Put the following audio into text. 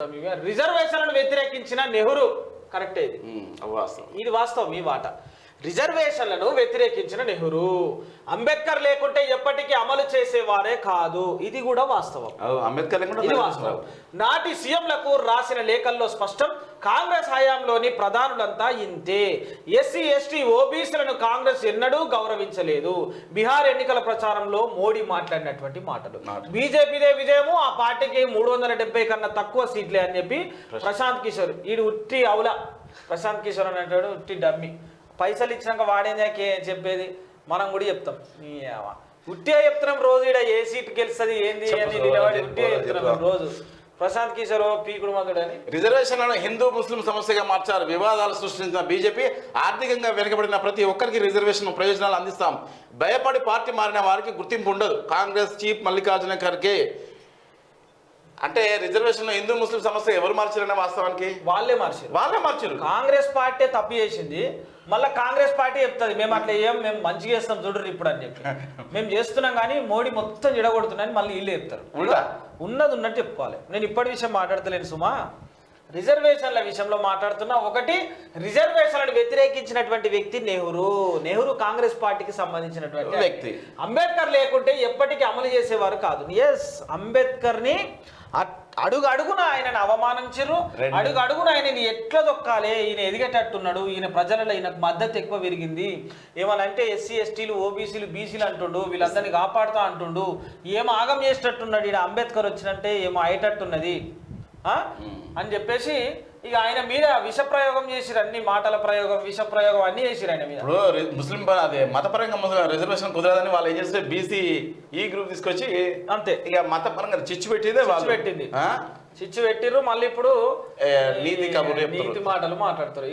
రిజర్వేషన్లను వ్యతిరేకించిన నెహ్రూ కరెక్టే ఇది. వాస్తవం ఇది వాస్తవం మీ మాట రిజర్వేషన్లను వ్యతిరేకించిన నెహ్రూ. అంబేద్కర్ లేకుంటే ఎప్పటికీ అమలు చేసేవారే కాదు. ఇది కూడా వాస్తవం. అంబేద్కర్ ఇది వాస్తవం. నాటి సీఎంలకు రాసిన లేఖల్లో స్పష్టం కాంగ్రెస్ హయాంలోని ప్రధానులంతా ఇంతే. ఎస్సీ ఎస్టీ ఓబీసీలను కాంగ్రెస్ ఎన్నడూ గౌరవించలేదు. బీహార్ ఎన్నికల ప్రచారంలో మోడీ మాట్లాడినటువంటి మాటలు. బీజేపీదే విజయము ఆ పార్టీకి మూడు వందల డెబ్బై కన్నా తక్కువ సీట్లే అని చెప్పి ప్రశాంత్ కిషోర్ ఈడు ఉట్టి అవుల. ప్రశాంత్ కిషోర్ అని అంటాడు ఉట్టి డమ్మి. పైసలు ఇచ్చినాక వాడేందాకే చెప్పేది? మనం కూడా చెప్తాం. ఉట్టిగా చెప్తున్నాం రోజు ఇక్కడ ఏ సీట్ గెలుస్తుంది ఏంది అని నిలబడి చెప్తున్నాం. రోజు. ప్రశాంత్ కిషోర్ పీకుడు మగుడు అని. రిజర్వేషన్లను హిందూ ముస్లిం సమస్యగా మార్చారు. వివాదాలు సృష్టించిన బీజేపీ ఆర్థికంగా వెనుకబడిన ప్రతి ఒక్కరికి రిజర్వేషన్ ప్రయోజనాలు అందిస్తాం. భయపడి పార్టీ మారిన వారికి గుర్తింపు ఉండదు. కాంగ్రెస్ చీఫ్ మల్లికార్జున ఖర్గే అంటే రిజర్వేషన్ హిందూ ముస్లిం సమస్య ఎవరు మార్చారనే వాస్తవానికి? వాళ్ళే మార్చారు. వాళ్ళే మార్చారు. కాంగ్రెస్ పార్టీ తప్పు చేసింది. మళ్ళీ కాంగ్రెస్ పార్టీ చెప్తుంది మేము అట్లా ఏం మేము మంచిగా చేస్తాం చూడరు ఇప్పుడు అని చెప్పి. మేము చేస్తున్నాం కానీ మోడీ మొత్తం చెడగొడుతున్నాయని మళ్ళీ వీళ్ళు చెప్తారు. ఉన్నది ఉన్నట్టు చెప్పుకోవాలి. నేను ఇప్పటి విషయం మాట్లాడతలేను సుమా. రిజర్వేషన్ల విషయంలో మాట్లాడుతున్నా ఒకటి రిజర్వేషన్లను వ్యతిరేకించినటువంటి వ్యక్తి నెహ్రూ. నెహ్రూ కాంగ్రెస్ పార్టీకి సంబంధించినటువంటి వ్యక్తి. అంబేద్కర్ లేకుంటే ఎప్పటికీ అమలు చేసేవారు కాదు. ఎస్ అంబేద్కర్ని అడుగు అడుగున ఆయనను అవమానించారు. అడుగు అడుగున ఆయనని ఎట్లా దొక్కాలి? ఈయన ఎదిగేటట్టున్నాడు. ఈయన ప్రజలలో ఈయనకు మద్దతు ఎక్కువ పెరిగింది. ఏమనంటే ఎస్సీ ఎస్టీలు ఓబీసీలు బీసీలు అంటుండు. వీళ్ళందరినీ కాపాడుతా అంటుండు. ఏమో ఆగం చేసేటట్టున్నాడు ఈయన అంబేద్కర్ వచ్చినంటే ఏమో అయ్యేటట్టున్నది? అని చెప్పేసి ఇక ఆయన మీద విష ప్రయోగం చేసిరు అన్ని మాటల ప్రయోగం విష ప్రయోగం అన్ని చేసిరు ఆయన మీద. ఇప్పుడు ముస్లిం అదే మతపరంగా ముస్లిం రిజర్వేషన్ కుదరదని వాళ్ళు ఏం చేస్తే బీసీ ఈ గ్రూప్ తీసుకొచ్చి అంతే. ఇక మతపరంగా చిచ్చు పెట్టిందే వాళ్ళు. పెట్టింది. ఆ? చిచ్చు పెట్టిర్రు మళ్ళీ ఇప్పుడు నీతి కబుర్లు చెప్తుర్రు. నీతి మాటలు మాట్లాడతారు.